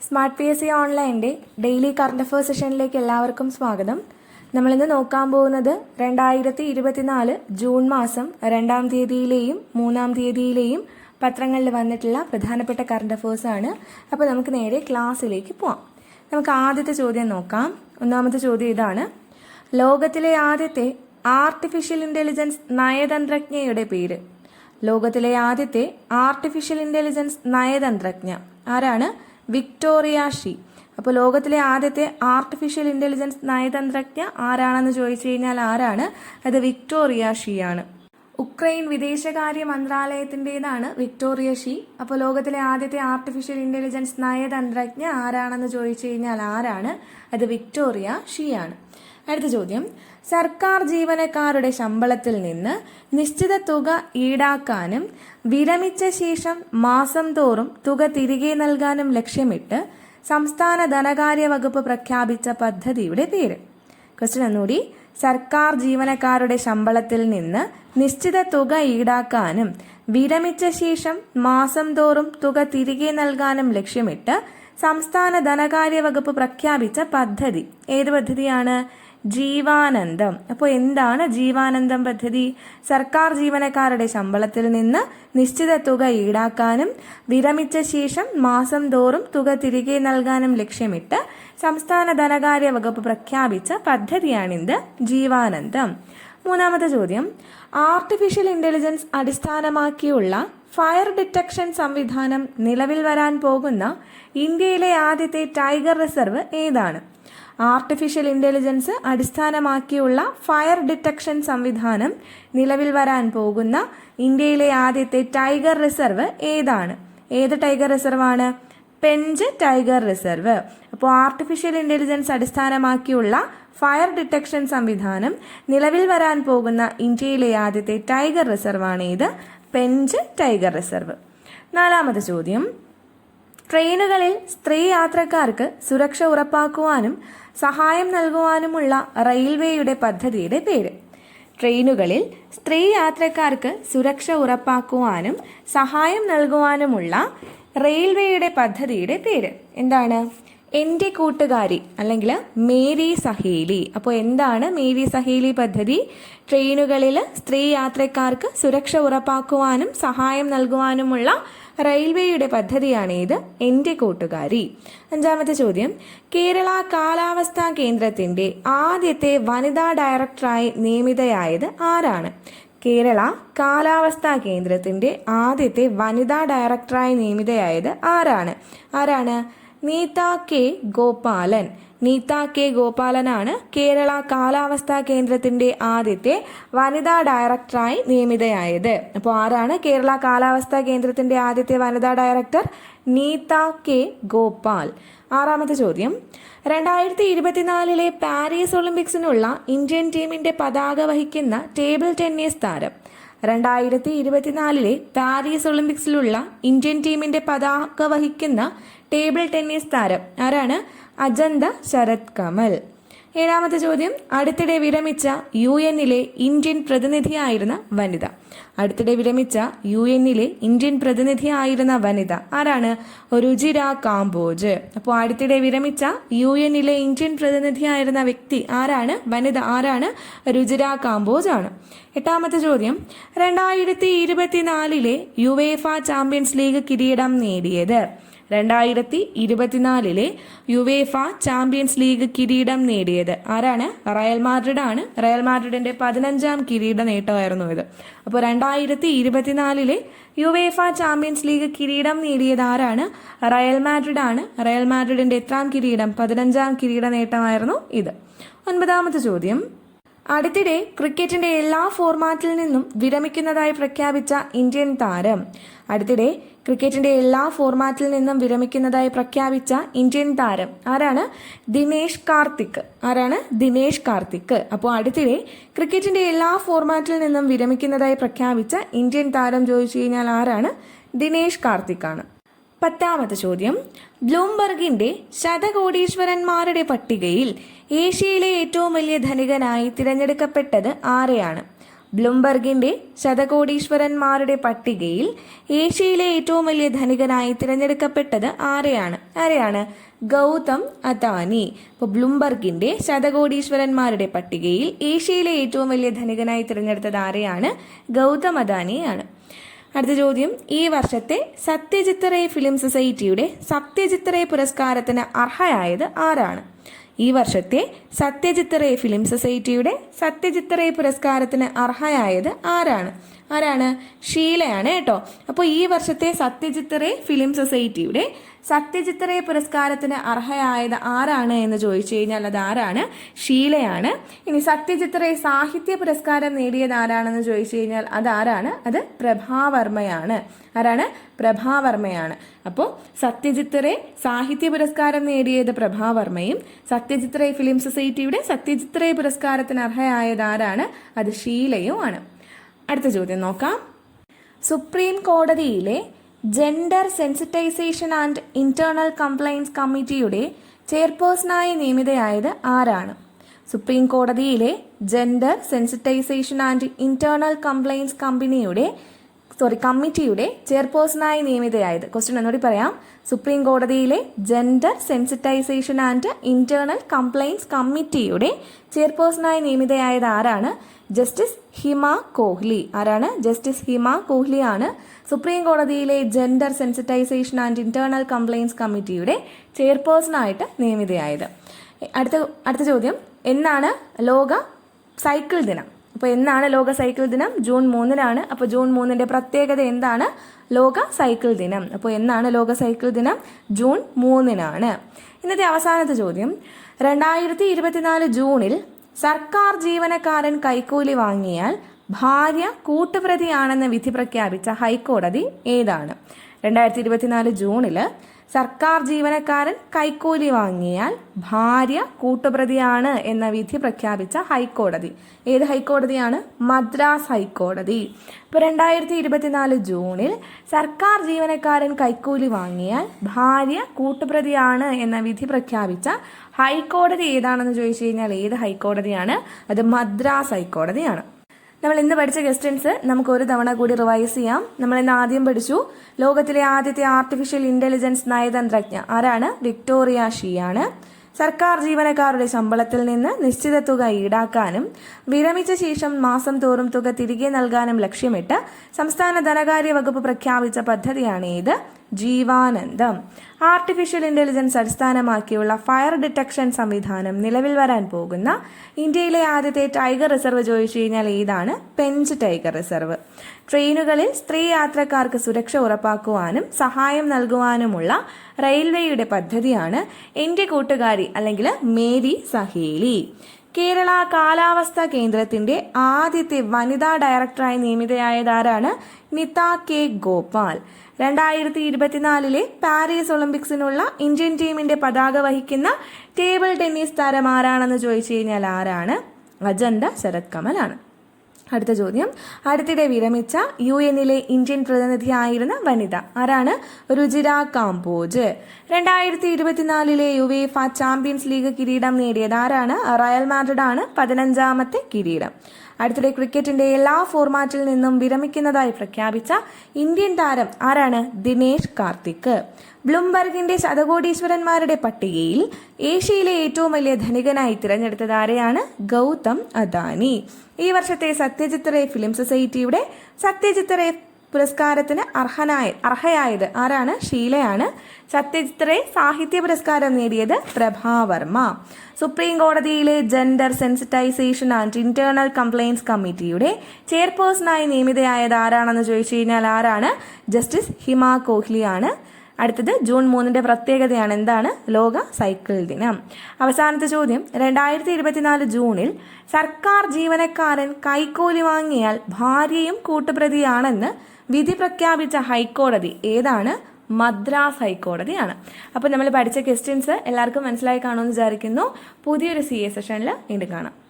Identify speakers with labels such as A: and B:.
A: Smart P S C ഓൺലൈന്റെ daily current affairs സെഷനിലേക്ക് എല്ലാവർക്കും സ്വാഗതം. നമ്മളിന്ന് നോക്കാൻ പോകുന്നത് രണ്ടായിരത്തി ഇരുപത്തിനാല് ജൂൺ മാസം രണ്ടാം തീയതിയിലെയും മൂന്നാം തീയതിയിലെയും പത്രങ്ങളിൽ വന്നിട്ടുള്ള പ്രധാനപ്പെട്ട കറണ്ട് അഫയേഴ്സ് ആണ്. അപ്പോൾ നമുക്ക് നേരെ ക്ലാസ്സിലേക്ക് പോവാം. നമുക്ക് ആദ്യത്തെ ചോദ്യം നോക്കാം. ഒന്നാമത്തെ ചോദ്യം ഇതാണ്. ലോകത്തിലെ ആദ്യത്തെ ആർട്ടിഫിഷ്യൽ ഇന്റലിജൻസ് നയതന്ത്രജ്ഞയുടെ പേര്. ലോകത്തിലെ ആദ്യത്തെ ആർട്ടിഫിഷ്യൽ ഇന്റലിജൻസ് നയതന്ത്രജ്ഞ. ആരാണ്? Victoria Shi. അപ്പോൾ ലോകത്തിലെ ആദ്യത്തെ ആർട്ടിഫിഷ്യൽ ഇന്റലിജൻസ് നയതന്ത്രജ്ഞ ആരാണെന്ന് ചോദിച്ചു കഴിഞ്ഞാൽ ആരാണ്? അത് വിക്ടോറിയ ഷീ ആണ്. ഉക്രൈൻ വിദേശകാര്യ മന്ത്രാലയത്തിന്റെതാണ് വിക്ടോറിയ ഷീ. അപ്പോൾ ലോകത്തിലെ ആദ്യത്തെ ആർട്ടിഫിഷ്യൽ ഇന്റലിജൻസ് നയതന്ത്രജ്ഞ ആരാണെന്ന് ചോദിച്ചു കഴിഞ്ഞാൽ ആരാണ്? അത് വിക്ടോറിയ ഷീ ആണ്. അടുത്ത ചോദ്യം. സർക്കാർ ജീവനക്കാരുടെ ശമ്പളത്തിൽ നിന്ന് നിശ്ചിത തുക ഈടാക്കാനും വിരമിച്ച ശേഷം മാസം തോറും തുക തിരികെ നൽകാനും ലക്ഷ്യമിട്ട് സംസ്ഥാന ധനകാര്യ വകുപ്പ് പ്രഖ്യാപിച്ച പദ്ധതിയുടെ പേര്. ക്വസ്റ്റ്യൻ ഒന്നുകൂടി. സർക്കാർ ജീവനക്കാരുടെ ശമ്പളത്തിൽ നിന്ന് നിശ്ചിത തുക ഈടാക്കാനും വിരമിച്ച ശേഷം മാസം തോറും തുക തിരികെ നൽകാനും ലക്ഷ്യമിട്ട് സംസ്ഥാന ധനകാര്യ വകുപ്പ് പ്രഖ്യാപിച്ച പദ്ധതി. ഏത് പദ്ധതിയാണ്? ജീവാനന്ദം. അപ്പോൾ എന്താണ് ജീവാനന്ദം പദ്ധതി? സർക്കാർ ജീവനക്കാരുടെ ശമ്പളത്തിൽ നിന്ന് നിശ്ചിത തുക ഈടാക്കാനും വിരമിച്ച ശേഷം മാസം തോറും തുക തിരികെ നൽകാനും ലക്ഷ്യമിട്ട് സംസ്ഥാന ധനകാര്യ വകുപ്പ് പ്രഖ്യാപിച്ച പദ്ധതിയാണിത് ജീവാനന്ദം. മൂന്നാമത്തെ ചോദ്യം. ആർട്ടിഫിഷ്യൽ ഇന്റലിജൻസ് അടിസ്ഥാനമാക്കിയുള്ള ഫയർ ഡിറ്റക്ഷൻ സംവിധാനം നിലവിൽ വരാൻ പോകുന്ന ഇന്ത്യയിലെ ആദ്യത്തെ ടൈഗർ റിസർവ് ഏതാണ്? ആർട്ടിഫിഷ്യൽ ഇന്റലിജൻസ് അടിസ്ഥാനമാക്കിയുള്ള ഫയർ ഡിറ്റക്ഷൻ സംവിധാനം നിലവിൽ വരാൻ പോകുന്ന ഇന്ത്യയിലെ ആദ്യത്തെ ടൈഗർ റിസർവ് ഏതാണ്? ഏത് ടൈഗർ റിസർവ് ആണ് പെഞ്ച് ടൈഗർ റിസർവ്. അപ്പോൾ ആർട്ടിഫിഷ്യൽ ഇന്റലിജൻസ് അടിസ്ഥാനമാക്കിയുള്ള ഫയർ ഡിറ്റക്ഷൻ സംവിധാനം നിലവിൽ വരാൻ പോകുന്ന ഇന്ത്യയിലെ ആദ്യത്തെ ടൈഗർ റിസർവ് ആണ് ഇത് പെഞ്ച് ടൈഗർ റിസർവ്. നാലാമത് ചോദ്യം. ട്രെയിനുകളിൽ സ്ത്രീ യാത്രക്കാർക്ക് സുരക്ഷ ഉറപ്പാക്കുവാനും സഹായം നൽകുവാനുമുള്ള റെയിൽവേയുടെ പദ്ധതിയുടെ പേര്. ട്രെയിനുകളിൽ സ്ത്രീ യാത്രക്കാർക്ക് സുരക്ഷ ഉറപ്പാക്കുവാനും സഹായം നൽകുവാനുമുള്ള റെയിൽവേയുടെ പദ്ധതിയുടെ പേര്. എന്താണ്? എന്റെ കൂട്ടുകാരി അല്ലെങ്കിൽ മേരി സഹേലി. അപ്പോൾ എന്താണ് മേരി സഹേലി പദ്ധതി? ട്രെയിനുകളിൽ സ്ത്രീ യാത്രക്കാർക്ക് സുരക്ഷ ഉറപ്പാക്കുവാനും സഹായം നൽകുവാനുമുള്ള റെയിൽവേയുടെ പദ്ധതിയാണ് ഇത് എന്റെ കൂട്ടുകാരി. അഞ്ചാമത്തെ ചോദ്യം. കേരള കാലാവസ്ഥാ കേന്ദ്രത്തിന്റെ ആദ്യത്തെ വനിതാ ഡയറക്ടറായി നിയമിതയായത് ആരാണ്? കേരള കാലാവസ്ഥാ കേന്ദ്രത്തിന്റെ ആദ്യത്തെ വനിതാ ഡയറക്ടറായി നിയമിതയായത് ആരാണ്? ആരാണ്? നീത കെ ഗോപാലൻ. നീത കെ ഗോപാലനാണ് കേരള കാലാവസ്ഥാ കേന്ദ്രത്തിന്റെ ആദ്യത്തെ വനിതാ ഡയറക്ടറായി നിയമിതയായത്. അപ്പോൾ ആരാണ് കേരള കാലാവസ്ഥാ കേന്ദ്രത്തിന്റെ ആദ്യത്തെ വനിതാ ഡയറക്ടർ? നീത കെ ഗോപാൽ. ആറാമത്തെ ചോദ്യം. രണ്ടായിരത്തി ഇരുപത്തിനാലിലെ പാരീസ് ഒളിമ്പിക്സിനുള്ള ഇന്ത്യൻ ടീമിന്റെ പതാക വഹിക്കുന്ന ടേബിൾ ടെന്നീസ് താരം. രണ്ടായിരത്തി ഇരുപത്തിനാലിലെ പാരീസ് ഒളിമ്പിക്സിലുള്ള ഇന്ത്യൻ ടീമിന്റെ പതാക വഹിക്കുന്ന ടേബിൾ ടെന്നീസ് താരം ആരാണ്? അജന്ത ശരത് കമൽ ഏഴാമത്തെ ചോദ്യം അടുത്തിടെ വിരമിച്ച യു എന്നിലെ ഇന്ത്യൻ പ്രതിനിധിയായിരുന്ന വനിത. അടുത്തിടെ വിരമിച്ച യു എന്നിലെ ഇന്ത്യൻ പ്രതിനിധിയായിരുന്ന വനിത ആരാണ്? രുചിര കാംബോജ്. അപ്പോൾ അടുത്തിടെ വിരമിച്ച യു എന്നിലെ ഇന്ത്യൻ പ്രതിനിധിയായിരുന്ന വ്യക്തി ആരാണ്? വനിത ആരാണ്? രുചിര കാംബോജ് ആണ് എട്ടാമത്തെ ചോദ്യം രണ്ടായിരത്തി ഇരുപത്തിനാലിലെ യുവേഫ ചാമ്പ്യൻസ് ലീഗ് കിരീടം നേടിയത്. രണ്ടായിരത്തി ഇരുപത്തിനാലിലെ യുവേഫ ചാമ്പ്യൻസ് ലീഗ് കിരീടം നേടിയത്. ആരാണ്? റയൽ മാഡ്രിഡ് ആണ് റയൽ മാഡ്രിഡിന്റെ പതിനഞ്ചാം കിരീട നേട്ടമായിരുന്നു ഇത്. അപ്പോൾ രണ്ടായിരത്തി ഇരുപത്തിനാലിലെ യുവേഫ ചാമ്പ്യൻസ് ലീഗ് കിരീടം നേടിയത് ആരാണ്? റയൽ മാഡ്രിഡ് ആണ് റയൽ മാഡ്രിഡിന്റെ എത്രാം കിരീടം? പതിനഞ്ചാം കിരീട നേട്ടമായിരുന്നു ഇത്. ഒൻപതാമത്തെ ചോദ്യം. അടുത്തിടെ ക്രിക്കറ്റിന്റെ എല്ലാ ഫോർമാറ്റിൽ നിന്നും വിരമിക്കുന്നതായി പ്രഖ്യാപിച്ച ഇന്ത്യൻ താരം. അടുത്തിടെ ക്രിക്കറ്റിന്റെ എല്ലാ ഫോർമാറ്റിൽ നിന്നും വിരമിക്കുന്നതായി പ്രഖ്യാപിച്ച ഇന്ത്യൻ താരം ആരാണ്? ദിനേഷ് കാർത്തിക്. ആരാണ്? ദിനേഷ് കാർത്തിക്. അപ്പോൾ അടുത്തിടെ ക്രിക്കറ്റിന്റെ എല്ലാ ഫോർമാറ്റിൽ നിന്നും വിരമിക്കുന്നതായി പ്രഖ്യാപിച്ച ഇന്ത്യൻ താരം ചോദിച്ചു കഴിഞ്ഞാൽ ആരാണ്? ദിനേഷ് കാർത്തിക് ആണ്. പത്താമത്തെ ചോദ്യം. ബ്ലൂംബർഗിന്റെ ശതകോടീശ്വരന്മാരുടെ പട്ടികയിൽ ഏഷ്യയിലെ ഏറ്റവും വലിയ ധനികനായി തിരഞ്ഞെടുക്കപ്പെട്ടത് ആരെയാണ്? ബ്ലൂംബർഗിന്റെ ശതകോടീശ്വരന്മാരുടെ പട്ടികയിൽ ഏഷ്യയിലെ ഏറ്റവും വലിയ ധനികനായി തിരഞ്ഞെടുക്കപ്പെട്ടത് ആരെയാണ്? ആരെയാണ്? ഗൗതം അദാനി. ഇപ്പോൾ ബ്ലൂംബർഗിന്റെ ശതകോടീശ്വരന്മാരുടെ പട്ടികയിൽ ഏഷ്യയിലെ ഏറ്റവും വലിയ ധനികനായി തിരഞ്ഞെടുത്തത് ആരെയാണ്? ഗൗതം അദാനിയാണ്. അടുത്ത ചോദ്യം ഈ വർഷത്തെ സത്യജിത്ത് റേ ഫിലിം സൊസൈറ്റിയുടെ സത്യജിത്ത് റേ പുരസ്കാരത്തിന് അർഹയായത് ആരാണ്? ഈ വർഷത്തെ സത്യജിത്ത് റേ ഫിലിം സൊസൈറ്റിയുടെ സത്യജിത്ത് റേ പുരസ്കാരത്തിന് അർഹയായത് ആരാണ്? ആരാണ്? ഷീലയാണ് കേട്ടോ. അപ്പോൾ ഈ വർഷത്തെ സത്യജിത്ത് റേ ഫിലിം സൊസൈറ്റിയുടെ സത്യജിത്ത് റേ പുരസ്കാരത്തിന് അർഹയായത് ആരാണ് എന്ന് ചോദിച്ചു കഴിഞ്ഞാൽ അത് ആരാണ്? ഷീലയാണ്. ഇനി സത്യജിത്ത് റേ സാഹിത്യ പുരസ്കാരം നേടിയത് ആരാണെന്ന് ചോദിച്ചു കഴിഞ്ഞാൽ അത് ആരാണ്? അത് പ്രഭാവർമ്മയാണ് ആരാണ്? പ്രഭാവർമ്മയാണ് അപ്പോൾ സത്യജിത്ത് റേ സാഹിത്യ പുരസ്കാരം നേടിയത് പ്രഭാവർമ്മയും സത്യജിത്ത് റേ ഫിലിം സൊസൈറ്റിയുടെ സത്യജിത്ത് റേ പുരസ്കാരത്തിന് അർഹയായത് ആരാണ്? അത് ഷീലയുമാണ്. അടുത്ത ചോദ്യം നോക്കാം. സുപ്രീം കോടതിയിലെ gender sensitisation and internal complaints കമ്മിറ്റിയുടെ ചെയർപേഴ്സണായി നിയമിതയായത് ആരാണ്? സുപ്രീം കോടതിയിലെ gender sensitisation and internal complaints കമ്പനിയുടെ സോറി കമ്മിറ്റിയുടെ ചെയർപേഴ്സണായി നിയമിതയായത്. ക്വസ്റ്റ്യൻ ഒന്നുകൂടി പറയാം. സുപ്രീം കോടതിയിലെ gender sensitisation and internal complaints കമ്മിറ്റിയുടെ ചെയർപേഴ്സണായി നിയമിതയായത് ആരാണ്? ജസ്റ്റിസ് ഹിമ കോഹ്ലി ആരാണ്? ജസ്റ്റിസ് ഹിമ കോഹ്ലിയാണ് സുപ്രീം കോടതിയിലെ gender sensitisation and internal complaints കമ്മിറ്റിയുടെ ചെയർപേഴ്സണായിട്ട് നിയമിതയായത്. അടുത്ത അടുത്ത ചോദ്യം. എന്നാണ് ലോക സൈക്കിൾ ദിനം? അപ്പോൾ എന്നാണ് ലോക സൈക്കിൾ ദിനം? ജൂൺ മൂന്നിനാണ്. അപ്പോൾ ജൂൺ മൂന്നിന്റെ പ്രത്യേകത എന്താണ്? ലോക സൈക്കിൾ ദിനം. അപ്പോൾ എന്നാണ് ലോക സൈക്കിൾ ദിനം? ജൂൺ മൂന്നിനാണ്. ഇന്നത്തെ അവസാനത്തെ ചോദ്യം. രണ്ടായിരത്തി ഇരുപത്തിനാല് ജൂണിൽ സർക്കാർ ജീവനക്കാരൻ കൈക്കൂലി വാങ്ങിയാൽ ഭാര്യ കൂട്ടുപ്രതിയാണെന്ന് വിധി പ്രഖ്യാപിച്ച ഹൈക്കോടതി ഏതാണ്? രണ്ടായിരത്തി ഇരുപത്തിനാല് ജൂണിൽ സർക്കാർ ജീവനക്കാരൻ കൈക്കൂലി വാങ്ങിയാൽ ഭാര്യ കൂട്ടുപ്രതിയാണ് എന്ന വിധി പ്രഖ്യാപിച്ച ഹൈക്കോടതി. ഏത് ഹൈക്കോടതിയാണ്? മദ്രാസ് ഹൈക്കോടതി. ഇപ്പോൾ രണ്ടായിരത്തി ഇരുപത്തിനാല് ജൂണിൽ സർക്കാർ ജീവനക്കാരൻ കൈക്കൂലി വാങ്ങിയാൽ ഭാര്യ കൂട്ടുപ്രതിയാണ് എന്ന വിധി പ്രഖ്യാപിച്ച ഹൈക്കോടതി ഏതാണെന്ന് ചോദിച്ചു കഴിഞ്ഞാൽ ഏത് ഹൈക്കോടതിയാണ്? അത് മദ്രാസ് ഹൈക്കോടതിയാണ്. നമ്മൾ ഇന്ന് പഠിച്ച ക്വസ്റ്റ്യൻസ് നമുക്ക് ഒരു തവണ കൂടി റിവൈസ് ചെയ്യാം. നമ്മൾ ഇന്ന് ആദ്യം പഠിച്ചു ലോകത്തിലെ ആദ്യത്തെ ആർട്ടിഫിഷ്യൽ ഇന്റലിജൻസ് നയതന്ത്രജ്ഞ. ആരാണ്? വിക്ടോറിയ ഷീയാണ്. സർക്കാർ ജീവനക്കാരുടെ ശമ്പളത്തിൽ നിന്ന് നിശ്ചിത തുക ഈടാക്കാനും വിരമിച്ച ശേഷം മാസം തോറും തുക തിരികെ നൽകാനും ലക്ഷ്യമിട്ട് സംസ്ഥാന ധനകാര്യ വകുപ്പ് പ്രഖ്യാപിച്ച പദ്ധതിയാണ് ഇത്. ജീവാനന്ദം. ആർട്ടിഫിഷ്യൽ ഇന്റലിജൻസ് അടിസ്ഥാനമാക്കിയുള്ള ഫയർ ഡിറ്റക്ഷൻ സംവിധാനം നിലവിൽ വരാൻ പോകുന്ന ഇന്ത്യയിലെ ആദ്യത്തെ ടൈഗർ റിസർവ് ചോദിച്ചു കഴിഞ്ഞാൽ ഏതാണ്? പെഞ്ച് ടൈഗർ റിസർവ് ട്രെയിനുകളിൽ സ്ത്രീ യാത്രക്കാർക്ക് സുരക്ഷ ഉറപ്പാക്കുവാനും സഹായം നൽകുവാനുമുള്ള റെയിൽവേയുടെ പദ്ധതിയാണ് എന്റെ കൂട്ടുകാരി അല്ലെങ്കിൽ മേരി സഹേലി. കേരള കാലാവസ്ഥാ കേന്ദ്രത്തിന്റെ ആദ്യത്തെ വനിതാ ഡയറക്ടറായി നിയമിതയായത് ആരാണ് നിത കെ ഗോപാൽ. രണ്ടായിരത്തി ഇരുപത്തിനാലിലെ പാരീസ് ഒളിമ്പിക്സിനുള്ള ഇന്ത്യൻ ടീമിന്റെ പതാക വഹിക്കുന്ന ടേബിൾ ടെന്നീസ് താരം ആരാണെന്ന് ചോദിച്ചു കഴിഞ്ഞാൽ ആരാണ്? അജന്ത ശരത് കമലാണ്. അടുത്ത ചോദ്യം. അടുത്തിടെ വിരമിച്ച യു എന്നിലെ ഇന്ത്യൻ പ്രതിനിധിയായിരുന്ന വനിത ആരാണ്? രുചിര കാംബോജ്. രണ്ടായിരത്തി ഇരുപത്തിനാലിലെ യുവേഫ ചാമ്പ്യൻസ് ലീഗ് കിരീടം നേടിയത് ആരാണ്? റയൽ മാഡ്രിഡ് ആണ് പതിനഞ്ചാമത്തെ കിരീടം. അടുത്തിടെ ക്രിക്കറ്റിന്റെ എല്ലാ ഫോർമാറ്റിൽ നിന്നും വിരമിക്കുന്നതായി പ്രഖ്യാപിച്ച ഇന്ത്യൻ താരം ആരാണ്? ദിനേശ് കാർത്തിക്. ബ്ലൂംബർഗിന്റെ ശതകോടീശ്വരന്മാരുടെ പട്ടികയിൽ ഏഷ്യയിലെ ഏറ്റവും വലിയ ധനികനായി തിരഞ്ഞെടുത്തത് ആരെയാണ്? ഗൗതം അദാനി. ഈ വർഷത്തെ സത്യജിത്ത് റേ ഫിലിം സൊസൈറ്റിയുടെ സത്യജിത്ത് റേ പുരസ്കാരത്തിന് അർഹനായ അർഹയായത് ആരാണ്? ഷീലയാണ്. റേ സാഹിത്യ പുരസ്കാരം നേടിയത് പ്രഭാവർമ്മ. സുപ്രീം കോടതിയിലെ gender sensitisation and internal complaints കമ്മിറ്റിയുടെ ചെയർപേഴ്സണായി നിയമിതയായത് ആരാണെന്ന് ചോദിച്ചു കഴിഞ്ഞാൽ ആരാണ്? ജസ്റ്റിസ് ഹിമ കോഹ്ലിയാണ്. അടുത്തത് ജൂൺ മൂന്നിന്റെ പ്രത്യേകതയാണ് എന്താണ്? ലോക സൈക്കിൾ ദിനം. അവസാനത്തെ ചോദ്യം രണ്ടായിരത്തി ഇരുപത്തിനാല് ജൂണിൽ സർക്കാർ ജീവനക്കാരൻ കൈക്കൂലി വാങ്ങിയാൽ ഭാര്യയും കൂട്ടുപ്രതിയാണെന്ന് വിധി പ്രഖ്യാപിച്ച ഹൈക്കോടതി ഏതാണ്? മദ്രാസ് ഹൈക്കോടതിയാണ്. അപ്പോൾ നമ്മൾ പഠിച്ച ക്വസ്റ്റ്യൻസ് എല്ലാവർക്കും മനസ്സിലായി കാണുമെന്ന് വിചാരിക്കുന്നു. പുതിയൊരു സി എ സെഷനിൽ വീണ്ടും കാണാം.